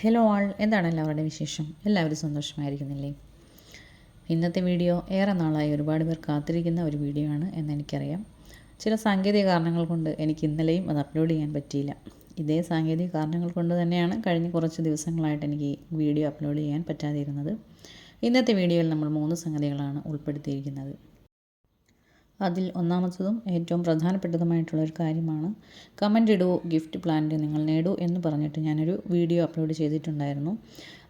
Hello ആൾ എന്താണ് എല്ലാവരുടെയും വിശേഷം? എല്ലാവരും സന്തോഷമായിരിക്കുന്നില്ലേ? ഇന്നത്തെ വീഡിയോ ഏറെ നാളായി ഒരുപാട് പേർ കാത്തിരിക്കുന്ന ഒരു വീഡിയോ ആണ് എന്നെനിക്കറിയാം ചില സാങ്കേതിക കാരണങ്ങൾ കൊണ്ട് എനിക്ക് ഇന്നലെയും അത് അപ്ലോഡ് ചെയ്യാൻ പറ്റിയില്ല. ഇതേ സാങ്കേതിക കാരണങ്ങൾ കൊണ്ട് തന്നെയാണ് കഴിഞ്ഞ കുറച്ച് ദിവസങ്ങളായിട്ട് എനിക്ക് വീഡിയോ അപ്ലോഡ് ചെയ്യാൻ പറ്റാതിരുന്നത്. ഇന്നത്തെ വീഡിയോയിൽ നമ്മൾ മൂന്ന് സംഗതികളാണ് ഉൾപ്പെടുത്തിയിരിക്കുന്നത്. അതിൽ ഒന്നാമത്തതും ഏറ്റവും പ്രധാനപ്പെട്ടതുമായിട്ടുള്ള ഒരു കാര്യമാണ്. കമന്റ് ഇടൂ ഗിഫ്റ്റ് പ്ലാന്റ് നിങ്ങൾ നേടൂ എന്ന് പറഞ്ഞിട്ട് ഞാനൊരു വീഡിയോ അപ്ലോഡ് ചെയ്തിട്ടുണ്ടായിരുന്നു.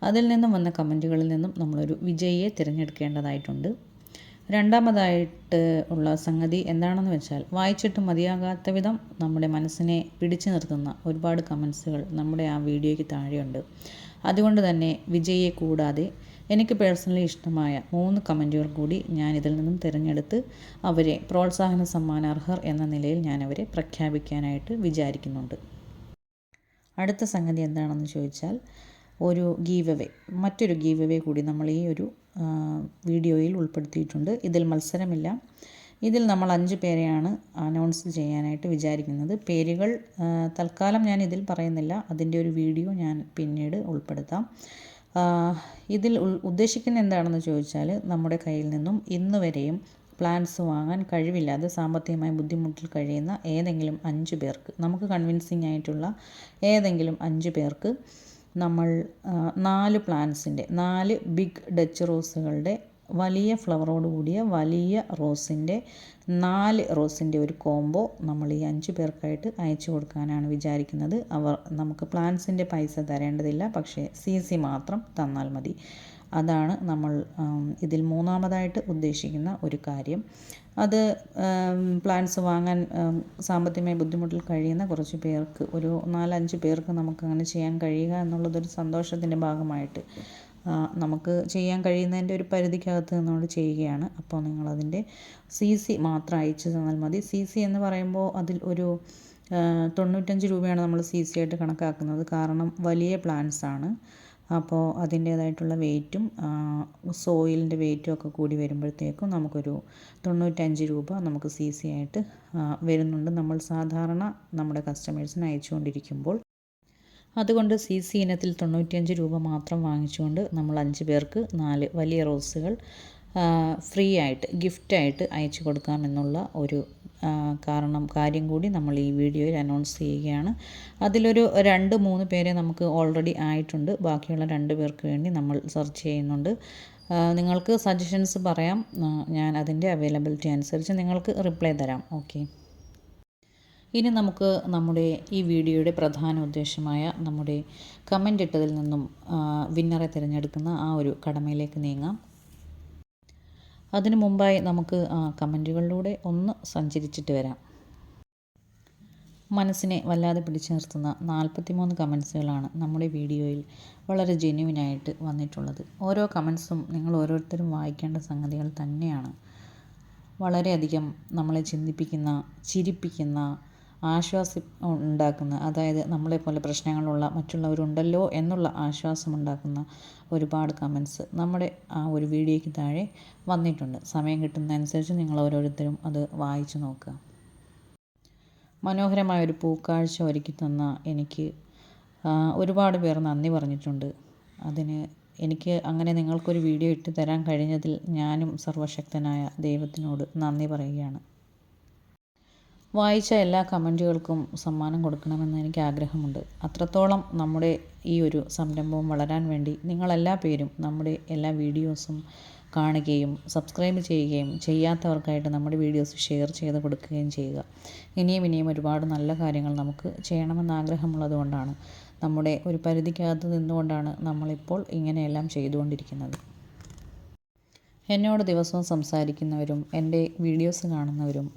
അതിൽ നിന്നും വന്ന കമന്റുകളിൽ നിന്നും നമ്മളൊരു വിജയിയെ തിരഞ്ഞെടുക്കേണ്ടതായിട്ടുണ്ട്. രണ്ടാമതായിട്ട് ഉള്ള സംഗതി എന്താണെന്ന് വെച്ചാൽ വായിച്ചിട്ട് മതിയാകാത്ത വിധം നമ്മുടെ മനസ്സിനെ പിടിച്ചു നിർത്തുന്ന ഒരുപാട് കമൻസുകൾ നമ്മുടെ ആ വീഡിയോയ്ക്ക് താഴെയുണ്ട്. അതുകൊണ്ട് തന്നെ വിജയിയെ കൂടാതെ എനിക്ക് പേഴ്സണലി ഇഷ്ടമായ മൂന്ന് കമന്റുകൾ കൂടി ഞാൻ ഇതിൽ നിന്നും തിരഞ്ഞെടുത്ത് അവരെ പ്രോത്സാഹന സമ്മാനാർഹർ എന്ന നിലയിൽ ഞാൻ അവരെ പ്രഖ്യാപിക്കാനായിട്ട് വിചാരിക്കുന്നുണ്ട്. അടുത്ത സംഗതി എന്താണെന്ന് ചോദിച്ചാൽ ഒരു ഗീവ് അവേ മറ്റൊരു ഗീവ് അവേ കൂടി നമ്മൾ ഈ ഒരു വീഡിയോയിൽ ഉൾപ്പെടുത്തിയിട്ടുണ്ട്. ഇതിൽ മത്സരമില്ല. ഇതിൽ നമ്മൾ അഞ്ച് പേരെയാണ് അനൗൺസ് ചെയ്യാനായിട്ട് വിചാരിക്കുന്നത്. പേരുകൾ തൽക്കാലം ഞാൻ ഇതിൽ പറയുന്നില്ല. അതിന്റെ ഒരു വീഡിയോ ഞാൻ പിന്നീട് ഉൾപ്പെടുത്താം. ഇതിൽ ഉദ്ദേശിക്കുന്ന എന്താണെന്ന് ചോദിച്ചാൽ നമ്മുടെ കയ്യിൽ നിന്നും ഇന്ന് വരെയും പ്ലാൻസ് വാങ്ങാൻ കഴിവില്ലാതെ സാമ്പത്തികമായി ബുദ്ധിമുട്ടിൽ കഴിയുന്ന ഏതെങ്കിലും അഞ്ച് പേർക്ക് നമുക്ക് കൺവിൻസിങ് ആയിട്ടുള്ള ഏതെങ്കിലും അഞ്ച് പേർക്ക് നമ്മൾ നാല് പ്ലാൻസിന്റെ നാല് ബിഗ് ഡച്ച് റോസുകളുടെ വലിയ ഫ്ലവറോട് കൂടിയ വലിയ റോസിന്റെ നാല് റോസിന്റെ ഒരു കോംബോ നമ്മൾ ഈ അഞ്ച് പേർക്കായിട്ട് അയച്ചു കൊടുക്കാനാണ് വിചാരിക്കുന്നത്. അവർ നമുക്ക് പ്ലാന്റ്സിന്റെ പൈസ തരേണ്ടതില്ല പക്ഷേ സി സി മാത്രം തന്നാൽ മതി. അതാണ് നമ്മൾ ഇതിൽ മൂന്നാമതായിട്ട് ഉദ്ദേശിക്കുന്ന ഒരു കാര്യം. അത് പ്ലാന്റ്സ് വാങ്ങാൻ സാമ്പത്തികമായി ബുദ്ധിമുട്ടിൽ കഴിയുന്ന കുറച്ച് പേർക്ക് ഒരു നാലഞ്ച് പേർക്ക് നമുക്ക് അങ്ങനെ ചെയ്യാൻ കഴിയുക എന്നുള്ളതൊരു സന്തോഷത്തിന്റെ ഭാഗമായിട്ട്. നമുക്ക് ചെയ്യാൻ കഴിയുന്നതിന്റെ ഒരു പരിധിക്കകത്ത് നിന്നുകൊണ്ട് ചെയ്യുകയാണ്. അപ്പോൾ നിങ്ങളതിന്റെ സി സി മാത്രം അയച്ചു തന്നാൽ മതി. സി സി എന്ന് പറയുമ്പോൾ അതിൽ ഒരു തൊണ്ണൂറ്റഞ്ച് രൂപയാണ് നമ്മൾ സി സി ആയിട്ട് കണക്കാക്കുന്നത്. കാരണം വലിയ പ്ലാന്റ്സ് ആണ്. അപ്പോൾ അതിന്റേതായിട്ടുള്ള വെയിറ്റും സോയിലിന്റെ വെയിറ്റും ഒക്കെ കൂടി വരുമ്പോഴത്തേക്കും നമുക്കൊരു തൊണ്ണൂറ്റഞ്ച് രൂപ നമുക്ക് സി സി ആയിട്ട് വരുന്നുണ്ട്. നമ്മൾ സാധാരണ നമ്മുടെ കസ്റ്റമേഴ്സിന് അയച്ചുകൊണ്ടിരിക്കുമ്പോൾ അതുകൊണ്ട് സി സി ഇനത്തിൽ തൊണ്ണൂറ്റിയഞ്ച് രൂപ മാത്രം വാങ്ങിച്ചുകൊണ്ട് നമ്മൾ അഞ്ച് പേർക്ക് നാല് വലിയ റോസുകൾ ഫ്രീ ആയിട്ട് ഗിഫ്റ്റായിട്ട് അയച്ചു കൊടുക്കാമെന്നുള്ള ഒരു കാരണം കാര്യം കൂടി നമ്മൾ ഈ വീഡിയോയിൽ അനൗൺസ് ചെയ്യുകയാണ്. അതിലൊരു രണ്ട് മൂന്ന് പേരെ നമുക്ക് ഓൾറെഡി ആയിട്ടുണ്ട്. ബാക്കിയുള്ള രണ്ട് പേർക്ക് വേണ്ടി നമ്മൾ സെർച്ച് ചെയ്യുന്നുണ്ട്. നിങ്ങൾക്ക് സജഷൻസ് പറയാം. ഞാൻ അതിന്റെ അവൈലബിലിറ്റി അനുസരിച്ച് നിങ്ങൾക്ക് റിപ്ലൈ തരാം. ഓക്കെ ഇനി നമുക്ക് നമ്മുടെ ഈ വീഡിയോയുടെ പ്രധാന ഉദ്ദേശമായ നമ്മുടെ കമന്റ് ഇട്ടതിൽ നിന്നും വിന്നറെ തിരഞ്ഞെടുക്കുന്ന ആ ഒരു കടമയിലേക്ക് നീങ്ങാം. അതിനു മുമ്പായി നമുക്ക് ആ കമന്റുകളിലൂടെ ഒന്ന് സഞ്ചരിച്ചിട്ട് വരാം. മനസ്സിനെ വല്ലാതെ പിടിച്ചു നിർത്തുന്ന നാൽപ്പത്തിമൂന്ന് കമൻസുകളാണ് നമ്മുടെ വീഡിയോയിൽ വളരെ ജെന്യുവിനായിട്ട് വന്നിട്ടുള്ളത്. ഓരോ കമൻസും നിങ്ങൾ ഓരോരുത്തരും വായിക്കേണ്ട സംഗതികൾ തന്നെയാണ്. വളരെയധികം നമ്മളെ ചിന്തിപ്പിക്കുന്ന ചിരിപ്പിക്കുന്ന ആശ്വാസം ഉണ്ടാക്കുന്ന അതായത് നമ്മളെപ്പോലെ പ്രശ്നങ്ങളുള്ള മറ്റുള്ളവരുണ്ടല്ലോ എന്നുള്ള ആശ്വാസം ഉണ്ടാക്കുന്ന ഒരുപാട് കമൻസ് നമ്മുടെ ആ ഒരു വീഡിയോയ്ക്ക് താഴെ വന്നിട്ടുണ്ട്. സമയം കിട്ടുന്നതനുസരിച്ച് നിങ്ങൾ ഓരോരുത്തരും അത് വായിച്ചു നോക്കുക. മനോഹരമായ ഒരു പൂക്കാഴ്ച ഒരുക്കി തന്ന എനിക്ക് ഒരുപാട് പേർ നന്ദി പറഞ്ഞിട്ടുണ്ട്. അതിന് എനിക്ക് അങ്ങനെ നിങ്ങൾക്കൊരു വീഡിയോ ഇട്ട് തരാൻ കഴിഞ്ഞതിൽ ഞാനും സർവശക്തനായ ദൈവത്തിനോട് നന്ദി പറയുകയാണ്. വായിച്ച എല്ലാ കമന്റുകൾക്കും സമ്മാനം കൊടുക്കണമെന്ന് എനിക്ക് ആഗ്രഹമുണ്ട്. അത്രത്തോളം നമ്മുടെ ഈ ഒരു സംരംഭം വളരാൻ വേണ്ടി നിങ്ങളെല്ലാ പേരും നമ്മുടെ എല്ലാ വീഡിയോസും കാണുകയും സബ്സ്ക്രൈബ് ചെയ്യുകയും ചെയ്യാത്തവർക്കായിട്ട് നമ്മുടെ വീഡിയോസ് ഷെയർ ചെയ്ത് കൊടുക്കുകയും ചെയ്യുക. ഇനിയും ഇനിയും ഒരുപാട് നല്ല കാര്യങ്ങൾ നമുക്ക് ചെയ്യണമെന്ന് ആഗ്രഹമുള്ളതുകൊണ്ടാണ് നമ്മുടെ ഒരു പരിധിക്കകത്ത് നിന്നുകൊണ്ടാണ് നമ്മളിപ്പോൾ ഇങ്ങനെയെല്ലാം ചെയ്തുകൊണ്ടിരിക്കുന്നത്. എന്നോട് ദിവസവും സംസാരിക്കുന്നവരും എന്റെ വീഡിയോസ് കാണുന്നവരും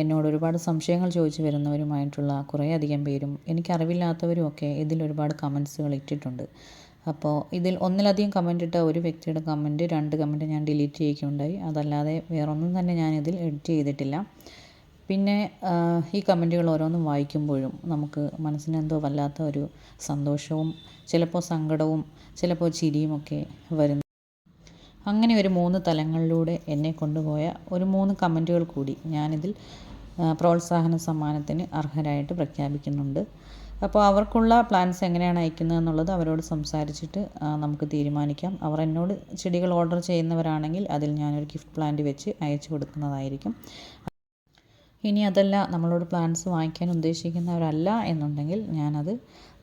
എന്നോട് ഒരുപാട് സംശയങ്ങൾ ചോദിച്ചു വരുന്നവരുമായിട്ടുള്ള കുറേയധികം പേരും എനിക്കറിവില്ലാത്തവരും ഒക്കെ ഇതിൽ ഒരുപാട് കമൻസുകൾ ഇട്ടിട്ടുണ്ട്. അപ്പോൾ ഇതിൽ ഒന്നിലധികം കമന്റ് ഇട്ട ഒരു വ്യക്തിയുടെ കമന്റ് രണ്ട് കമന്റ് ഞാൻ ഡിലീറ്റ് ചെയ്യുകയുണ്ടായി. അതല്ലാതെ വേറൊന്നും തന്നെ ഞാൻ ഇതിൽ എഡിറ്റ് ചെയ്തിട്ടില്ല. പിന്നെ ഈ കമന്റുകൾ ഓരോന്നും വായിക്കുമ്പോഴും നമുക്ക് മനസ്സിനെന്തോ വല്ലാത്ത ഒരു സന്തോഷവും ചിലപ്പോൾ സങ്കടവും ചിലപ്പോൾ ചിരിയും ഒക്കെ വരുന്നു. അങ്ങനെ ഒരു മൂന്ന് തലങ്ങളിലൂടെ എന്നെ കൊണ്ടുപോയ ഒരു മൂന്ന് കമന്റുകൾ കൂടി ഞാനിതിൽ പ്രോത്സാഹന സമ്മാനത്തിന് അർഹരായിട്ട് പ്രഖ്യാപിക്കുന്നുണ്ട്. അപ്പോൾ അവർക്കുള്ള പ്ലാൻസ് എങ്ങനെയാണ് അയക്കുന്നത് എന്നുള്ളത് അവരോട് സംസാരിച്ചിട്ട് നമുക്ക് തീരുമാനിക്കാം. അവർ എന്നോട് ചെടികൾ ഓർഡർ ചെയ്യുന്നവരാണെങ്കിൽ അതിൽ ഞാനൊരു ഗിഫ്റ്റ് പ്ലാന്റ് വെച്ച് അയച്ചു കൊടുക്കുന്നതായിരിക്കും. ഇനി അതല്ല നമ്മളോട് പ്ലാൻസ് വാങ്ങിക്കാൻ ഉദ്ദേശിക്കുന്നവരല്ല എന്നുണ്ടെങ്കിൽ ഞാനത്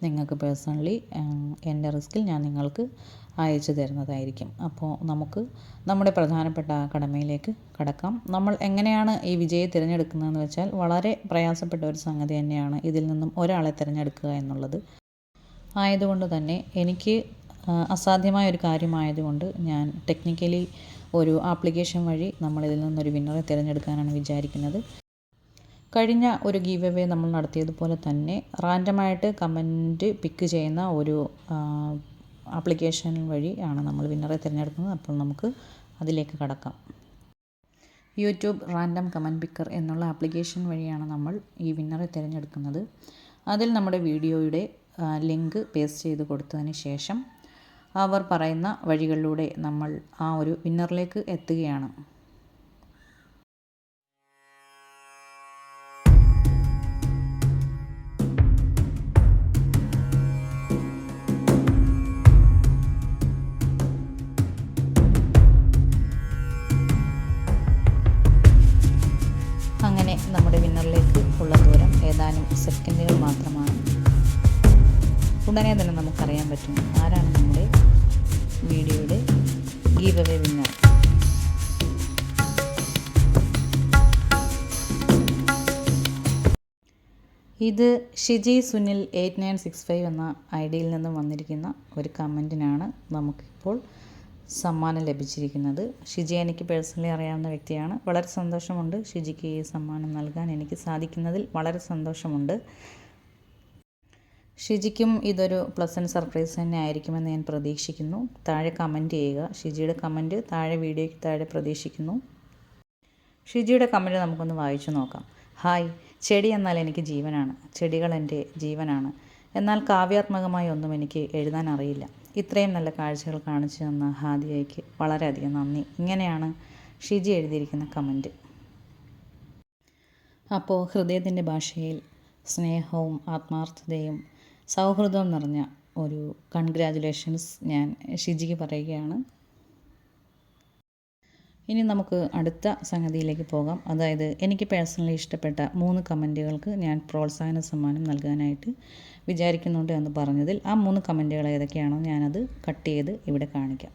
നിങ്ങൾക്ക് പേഴ്സണലി എന്റെ റിസ്കിൽ ഞാൻ നിങ്ങൾക്ക് അയച്ചു തരുന്നതായിരിക്കും. അപ്പോൾ നമുക്ക് നമ്മുടെ പ്രധാനപ്പെട്ട കടമയിലേക്ക് കടക്കാം. നമ്മൾ എങ്ങനെയാണ് ഈ വിജയെ തിരഞ്ഞെടുക്കുന്നതെന്ന് വെച്ചാൽ വളരെ പ്രയാസപ്പെട്ട ഒരു സംഗതി തന്നെയാണ് ഇതിൽ നിന്നും ഒരാളെ തിരഞ്ഞെടുക്കുക എന്നുള്ളത്. ആയതുകൊണ്ട് തന്നെ എനിക്ക് അസാധ്യമായ ഒരു കാര്യമായതുകൊണ്ട് ഞാൻ ടെക്നിക്കലി ഒരു ആപ്ലിക്കേഷൻ വഴി നമ്മളിതിൽ നിന്നൊരു വിന്നറെ തിരഞ്ഞെടുക്കാനാണ് വിചാരിക്കുന്നത്. കഴിഞ്ഞ ഒരു ഗീവ് അവേ നമ്മൾ നടത്തിയതുപോലെ തന്നെ റാൻഡമായിട്ട് കമന്റ് പിക്ക് ചെയ്യുന്ന ഒരു ആപ്ലിക്കേഷൻ വഴി ആണ് നമ്മൾ വിന്നറെ തിരഞ്ഞെടുക്കുന്നത്. അപ്പോൾ നമുക്ക് അതിലേക്ക് കടക്കാം. യൂട്യൂബ് റാൻഡം കമന്റ് പിക്കർ എന്നുള്ള ആപ്ലിക്കേഷൻ വഴിയാണ് നമ്മൾ ഈ വിന്നറെ തിരഞ്ഞെടുക്കുന്നത്. അതിൽ നമ്മുടെ വീഡിയോയുടെ ലിങ്ക് പേസ്റ്റ് ചെയ്ത് കൊടുത്തതിന് ശേഷം അവർ പറയുന്ന വഴികളിലൂടെ നമ്മൾ ആ ഒരു വിന്നറിലേക്ക് എത്തുകയാണ്. അവേ വിന്നർ ഇത് Shiji Sunil eight nine six five എന്ന ഐ ഡിയിൽ നിന്നും വന്നിരിക്കുന്ന ഒരു കമന്റിനാണ് നമുക്കിപ്പോൾ സമ്മാനം ലഭിച്ചിരിക്കുന്നത്. ഷിജി എനിക്ക് പേഴ്സണലി അറിയാവുന്ന വ്യക്തിയാണ്. വളരെ സന്തോഷമുണ്ട് ഷിജിക്ക് ഈ സമ്മാനം നൽകാൻ എനിക്ക് സാധിക്കുന്നതിൽ വളരെ സന്തോഷമുണ്ട്. ഷിജിക്കും ഇതൊരു പ്ലസന്റ് സർപ്രൈസ് തന്നെ ആയിരിക്കുമെന്ന് ഞാൻ പ്രതീക്ഷിക്കുന്നു. താഴെ കമന്റ് ചെയ്യുക. ഷിജിയുടെ കമന്റ് താഴെ വീഡിയോയ്ക്ക് താഴെ പ്രതീക്ഷിക്കുന്നു. ഷിജിയുടെ കമന്റ് നമുക്കൊന്ന് വായിച്ചു നോക്കാം. ഹായ് ചെടി എന്നാൽ എനിക്ക് ജീവനാണ്. ചെടികൾ എന്റെ ജീവനാണ്. എന്നാൽ കാവ്യാത്മകമായി ഒന്നും എനിക്ക് എഴുതാൻ അറിയില്ല. ഇത്രയും നല്ല കാഴ്ചകൾ കാണിച്ചു തന്ന ഹാദിയയ്ക്ക് വളരെയധികം നന്ദി. ഇങ്ങനെയാണ് ഷിജി എഴുതിയിരിക്കുന്ന കമന്റ് അപ്പോൾ ഹൃദയത്തിന്റെ ഭാഷയിൽ സ്നേഹവും ആത്മാർത്ഥതയും സൗഹൃദവും നിറഞ്ഞ ഒരു കൺഗ്രാജുലേഷൻസ് ഞാൻ ഷിജിക്ക് പറയുകയാണ്. ഇനി നമുക്ക് അടുത്ത സംഗതിയിലേക്ക് പോകാം. അതായത് എനിക്ക് പേഴ്സണലി ഇഷ്ടപ്പെട്ട മൂന്ന് കമന്റുകൾക്ക് ഞാൻ പ്രോത്സാഹന സമ്മാനം നൽകാനായിട്ട് വിചാരിക്കുന്നുണ്ട് എന്ന് പറഞ്ഞതിൽ ആ മൂന്ന് കമന്റുകൾ ഏതൊക്കെയാണോ ഞാനത് കട്ട് ചെയ്ത് ഇവിടെ കാണിക്കാം.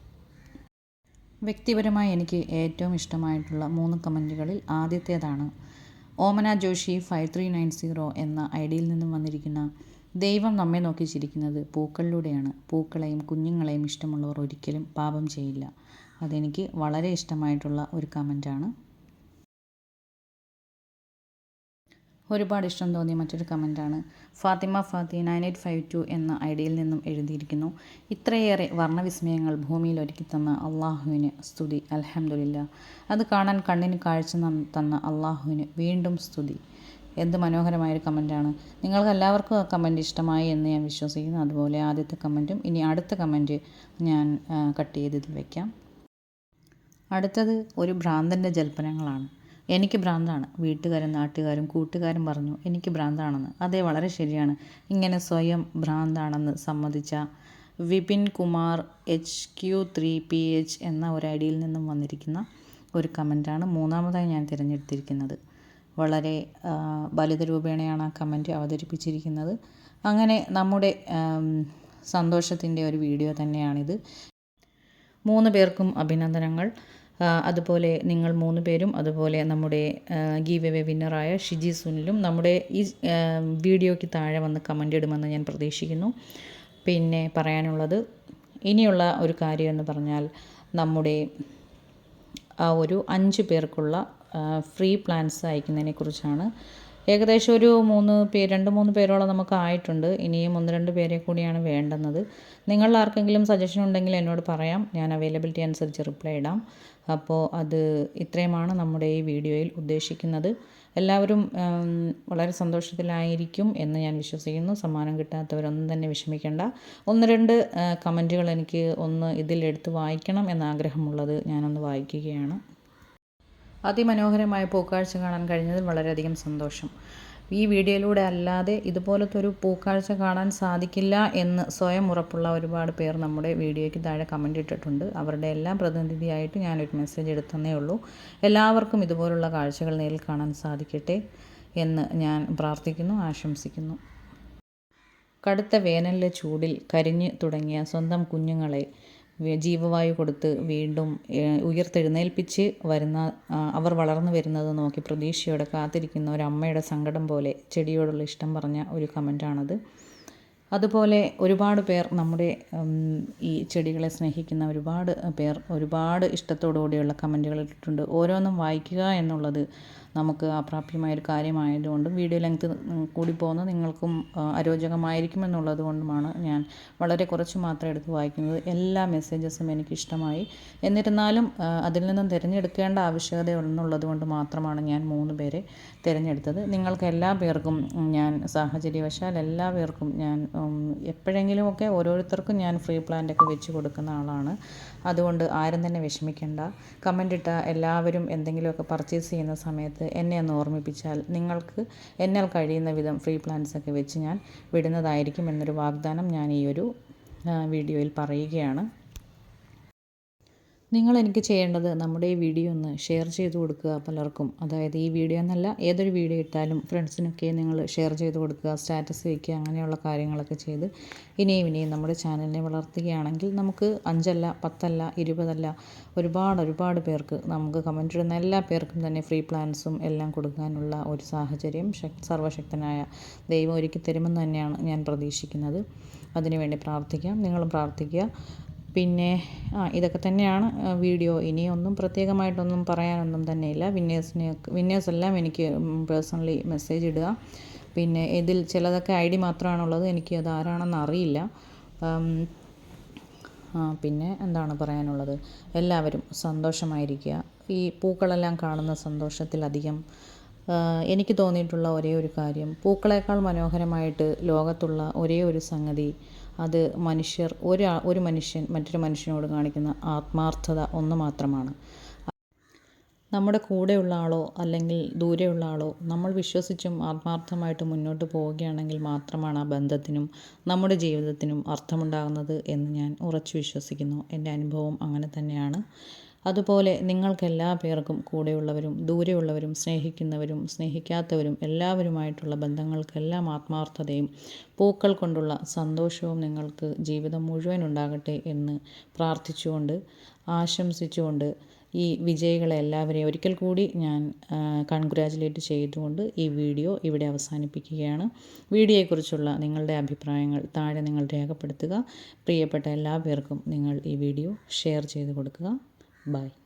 വ്യക്തിപരമായി എനിക്ക് ഏറ്റവും ഇഷ്ടമായിട്ടുള്ള മൂന്ന് കമന്റുകളിൽ ആദ്യത്തേതാണ് Omana Joshi five three nine zero എന്ന ഐ ഡിയിൽ നിന്നും വന്നിരിക്കുന്ന ദൈവം നമ്മെ നോക്കി ചിരിക്കുന്നത് പൂക്കളിലൂടെയാണ്. പൂക്കളെയും കുഞ്ഞുങ്ങളെയും ഇഷ്ടമുള്ളവർ ഒരിക്കലും പാപം ചെയ്യില്ല. അതെനിക്ക് വളരെ ഇഷ്ടമായിട്ടുള്ള ഒരു കമന്റാണ് ഒരുപാട് ഇഷ്ടം തോന്നിയ മറ്റൊരു കമന്റാണ് Fathima Fathi nine eight five two എന്ന ഐ ഡിയിൽ നിന്നും എഴുതിയിരിക്കുന്നു. ഇത്രയേറെ വർണവിസ്മയങ്ങൾ ഭൂമിയിൽ ഒരുക്കി തന്ന അള്ളാഹുവിന് സ്തുതി. അലഹമില്ല അത് കാണാൻ കണ്ണിന് കാഴ്ച തന്ന അള്ളാഹുവിന് വീണ്ടും സ്തുതി. എന്ത് മനോഹരമായൊരു കമന്റാണ് നിങ്ങൾക്ക് എല്ലാവർക്കും ആ കമന്റ് ഇഷ്ടമായി എന്ന് ഞാൻ വിശ്വസിക്കുന്നു. അതുപോലെ ആദ്യത്തെ കമന്റും ഇനി അടുത്ത കമന്റ് ഞാൻ കട്ട് ചെയ്ത് ഇതിൽ വയ്ക്കാം അടുത്തത് ഒരു ഭ്രാന്തന്റെ ജൽപ്പനങ്ങളാണ്. എനിക്ക് ഭ്രാന്താണ്. വീട്ടുകാരും നാട്ടുകാരും കൂട്ടുകാരും പറഞ്ഞു എനിക്ക് ഭ്രാന്താണെന്ന്. അതേ വളരെ ശരിയാണ്. ഇങ്ങനെ സ്വയം ഭ്രാന്താണെന്ന് സമ്മതിച്ച Vipin Kumar H Q three P H എന്ന ഒരു ഐ ഡിയിൽ നിന്നും വന്നിരിക്കുന്ന ഒരു കമന്റാണ് മൂന്നാമതായി ഞാൻ തിരഞ്ഞെടുത്തിരിക്കുന്നത്. വളരെ വലുത് രൂപേണയാണ് ആ കമന്റ് അവതരിപ്പിച്ചിരിക്കുന്നത്. അങ്ങനെ നമ്മുടെ സന്തോഷത്തിന്റെ ഒരു വീഡിയോ തന്നെയാണിത്. മൂന്ന് പേർക്കും അഭിനന്ദനങ്ങൾ. അതുപോലെ നിങ്ങൾ മൂന്ന് പേരും അതുപോലെ നമ്മുടെ ഗീവ് എവേ വിന്നറായ ഷിജി സുനിലും നമ്മുടെ ഈ വീഡിയോയ്ക്ക് താഴെ വന്ന് കമന്റ് ഇടുമെന്ന് ഞാൻ പ്രതീക്ഷിക്കുന്നു. പിന്നെ പറയാനുള്ളത് ഇനിയുള്ള ഒരു കാര്യം എന്ന് പറഞ്ഞാൽ നമ്മുടെ ആ ഒരു അഞ്ച് പേർക്കുള്ള ഫ്രീ പ്ലാൻസ് അയക്കുന്നതിനെ കുറിച്ചാണ്. ഏകദേശം ഒരു മൂന്ന് പേര് രണ്ട് മൂന്ന് പേരോളം നമുക്ക് ആയിട്ടുണ്ട്. ഇനിയും ഒന്ന് രണ്ട് പേരെ കൂടിയാണ് വേണ്ടുന്നത്. നിങ്ങൾ ആർക്കെങ്കിലും സജഷൻ ഉണ്ടെങ്കിൽ എന്നോട് പറയാം. ഞാൻ അവൈലബിലിറ്റി അനുസരിച്ച് റിപ്ലൈ ഇടാം. അപ്പോൾ അത് ഇത്രയുമാണ് നമ്മുടെ ഈ വീഡിയോയിൽ ഉദ്ദേശിക്കുന്നത്. എല്ലാവരും വളരെ സന്തോഷത്തിലായിരിക്കും എന്ന് ഞാൻ വിശ്വസിക്കുന്നു. സമ്മാനം കിട്ടാത്തവരൊന്നും തന്നെ വിഷമിക്കേണ്ട. ഒന്ന് രണ്ട് കമന്റുകൾ എനിക്ക് ഒന്ന് ഇതിൽ എടുത്ത് വായിക്കണം എന്ന ആഗ്രഹമുള്ളത് ഞാനൊന്ന് വായിക്കുകയാണ്. അതിമനോഹരമായ പൂക്കാഴ്ച കാണാൻ കഴിഞ്ഞതിൽ വളരെയധികം സന്തോഷം. ഈ വീഡിയോയിലൂടെ അല്ലാതെ ഇതുപോലത്തെ ഒരു പൂക്കാഴ്ച കാണാൻ സാധിക്കില്ല എന്ന് സ്വയം ഉറപ്പുള്ള ഒരുപാട് പേർ നമ്മുടെ വീഡിയോയ്ക്ക് താഴെ കമന്റ് ഇട്ടിട്ടുണ്ട്. അവരുടെ എല്ലാം പ്രതിനിധിയായിട്ട് ഞാനൊരു മെസ്സേജ് എടുത്തന്നേ ഉള്ളൂ. എല്ലാവർക്കും ഇതുപോലുള്ള കാഴ്ചകൾ നേരിൽ കാണാൻ സാധിക്കട്ടെ എന്ന് ഞാൻ പ്രാർത്ഥിക്കുന്നു ആശംസിക്കുന്നു. കടുത്ത വേനലിലെ ചൂടിൽ കരിഞ്ഞു തുടങ്ങിയ സ്വന്തം കുഞ്ഞുങ്ങളെ ജീവവായു കൊടുത്ത് വീണ്ടും ഉയർത്തെഴുന്നേൽപ്പിച്ച് വരുന്ന അവർ വളർന്നു വരുന്നത് നോക്കി പ്രതീക്ഷയോടെ കാത്തിരിക്കുന്ന ഒരു അമ്മയുടെ സങ്കടം പോലെ ചെടിയോടുള്ള ഇഷ്ടം പറഞ്ഞ ഒരു കമന്റാണത് അതുപോലെ ഒരുപാട് പേർ നമ്മുടെ ഈ ചെടികളെ സ്നേഹിക്കുന്ന ഒരുപാട് പേർ ഒരുപാട് ഇഷ്ടത്തോടു കൂടിയുള്ള കമന്റുകൾ ഇട്ടിട്ടുണ്ട്. ഓരോന്നും വായിക്കുക എന്നുള്ളത് നമുക്ക് അപ്രാപ്യമായൊരു കാര്യമായതുകൊണ്ടും വീഡിയോ ലെങ്ത് കൂടി പോകുന്നത് നിങ്ങൾക്കും അരോചകമായിരിക്കുമെന്നുള്ളത് കൊണ്ടുമാണ് ഞാൻ വളരെ കുറച്ച് മാത്രം എടുത്ത് വായിക്കുന്നത്. എല്ലാ മെസ്സേജസും എനിക്കിഷ്ടമായി. എന്നിരുന്നാലും അതിൽ നിന്നും തിരഞ്ഞെടുക്കേണ്ട ആവശ്യകത എന്നുള്ളത് കൊണ്ട് മാത്രമാണ് ഞാൻ മൂന്ന് പേരെ തിരഞ്ഞെടുത്തത്. നിങ്ങൾക്ക് എല്ലാ പേർക്കും ഞാൻ സാഹചര്യവശാൽ എല്ലാ പേർക്കും ഞാൻ എപ്പോഴെങ്കിലുമൊക്കെ ഓരോരുത്തർക്കും ഞാൻ ഫ്രീ പ്ലാന്റൊക്കെ വെച്ച് കൊടുക്കുന്ന ആളാണ്. അതുകൊണ്ട് ആരും തന്നെ വിഷമിക്കേണ്ട. കമന്റ് ഇട്ട എല്ലാവരും എന്തെങ്കിലുമൊക്കെ പർച്ചേസ് ചെയ്യുന്ന സമയത്ത് എന്നെ ഒന്ന് ഓർമ്മിപ്പിച്ചാൽ നിങ്ങൾക്ക് എന്നാൽ കഴിയുന്ന വിധം ഫ്രീ പ്ലാൻസ് ഒക്കെ വെച്ച് ഞാൻ വിടുന്നതായിരിക്കും എന്നൊരു വാഗ്ദാനം ഞാൻ ഈ ഒരു വീഡിയോയിൽ പറയുകയാണ്. നിങ്ങൾ എനിക്ക് ചെയ്യേണ്ടത് നമ്മുടെ ഈ വീഡിയോ ഒന്ന് ഷെയർ ചെയ്ത് കൊടുക്കുക പലർക്കും. അതായത് ഈ വീഡിയോ എന്നല്ല ഏതൊരു വീഡിയോ ഇട്ടാലും ഫ്രണ്ട്സിനൊക്കെ നിങ്ങൾ ഷെയർ ചെയ്ത് കൊടുക്കുക സ്റ്റാറ്റസ് വയ്ക്കുക അങ്ങനെയുള്ള കാര്യങ്ങളൊക്കെ ചെയ്ത് ഇനിയും ഇനിയും നമ്മുടെ ചാനലിനെ വളർത്തുകയാണെങ്കിൽ നമുക്ക് അഞ്ചല്ല പത്തല്ല ഇരുപതല്ല ഒരുപാട് ഒരുപാട് പേർക്ക് നമുക്ക് കമന്റ് ഇടുന്ന എല്ലാ പേർക്കും തന്നെ ഫ്രീ പ്ലാൻസും എല്ലാം കൊടുക്കാനുള്ള ഒരു സാഹചര്യം സർവശക്തനായ ദൈവം ഒരുക്കി തരുമെന്ന് തന്നെയാണ് ഞാൻ പ്രതീക്ഷിക്കുന്നത്. അതിനുവേണ്ടി പ്രാർത്ഥിക്കാം. നിങ്ങളും പ്രാർത്ഥിക്കുക. പിന്നെ ആ ഇതൊക്കെ തന്നെയാണ് വീഡിയോ. ഇനി ഇനിയൊന്നും പ്രത്യേകമായിട്ടൊന്നും പറയാനൊന്നും തന്നെയില്ല. വിന്നേഴ്സിനെ വിന്നേഴ്സെല്ലാം എനിക്ക് പേഴ്സണലി മെസ്സേജ് ഇടുക. പിന്നെ ഇതിൽ ചിലതൊക്കെ ഐ ഡി മാത്രമാണുള്ളത്. എനിക്ക് അത് ആരാണെന്ന് അറിയില്ല. പിന്നെ എന്താണ് പറയാനുള്ളത്? എല്ലാവരും സന്തോഷമായിരിക്കുക. ഈ പൂക്കളെല്ലാം കാണുന്ന സന്തോഷത്തിലധികം എനിക്ക് തോന്നിയിട്ടുള്ള ഒരേ ഒരു കാര്യം പൂക്കളേക്കാൾ മനോഹരമായിട്ട് ലോകത്തുള്ള ഒരേ ഒരു സംഗതി അത് മനുഷ്യർ ഒരാ ഒരു മനുഷ്യൻ മറ്റൊരു മനുഷ്യനോട് കാണിക്കുന്ന ആത്മാർത്ഥത ഒന്ന് മാത്രമാണ്. നമ്മുടെ കൂടെയുള്ള ആളോ അല്ലെങ്കിൽ ദൂരെയുള്ള ആളോ നമ്മൾ വിശ്വസിച്ചും ആത്മാർത്ഥമായിട്ട് മുന്നോട്ട് പോവുകയാണെങ്കിൽ മാത്രമാണ് ആ ബന്ധത്തിനും നമ്മുടെ ജീവിതത്തിനും അർത്ഥമുണ്ടാകുന്നത് എന്ന് ഞാൻ ഉറച്ചു വിശ്വസിക്കുന്നു. എന്റെ അനുഭവം അങ്ങനെ തന്നെയാണ്. അതുപോലെ നിങ്ങൾക്കെല്ലാ പേർക്കും കൂടെയുള്ളവരും ദൂരെയുള്ളവരും സ്നേഹിക്കുന്നവരും സ്നേഹിക്കാത്തവരും എല്ലാവരുമായിട്ടുള്ള ബന്ധങ്ങൾക്കെല്ലാം ആത്മാർത്ഥതയും പൂക്കൾ കൊണ്ടുള്ള സന്തോഷവും നിങ്ങൾക്ക് ജീവിതം മുഴുവൻ ഉണ്ടാകട്ടെ എന്ന് പ്രാർത്ഥിച്ചുകൊണ്ട് ആശംസിച്ചുകൊണ്ട് ഈ വിജയികളെ എല്ലാവരെയും ഒരിക്കൽ കൂടി ഞാൻ കൺഗ്രാജുലേറ്റ് ചെയ്തുകൊണ്ട് ഈ വീഡിയോ ഇവിടെ അവസാനിപ്പിക്കുകയാണ്. വീഡിയോയെക്കുറിച്ചുള്ള നിങ്ങളുടെ അഭിപ്രായങ്ങൾ താഴെ നിങ്ങൾ രേഖപ്പെടുത്തുക. പ്രിയപ്പെട്ട എല്ലാ പേർക്കും നിങ്ങൾ ഈ വീഡിയോ ഷെയർ ചെയ്ത് കൊടുക്കുക. Bye.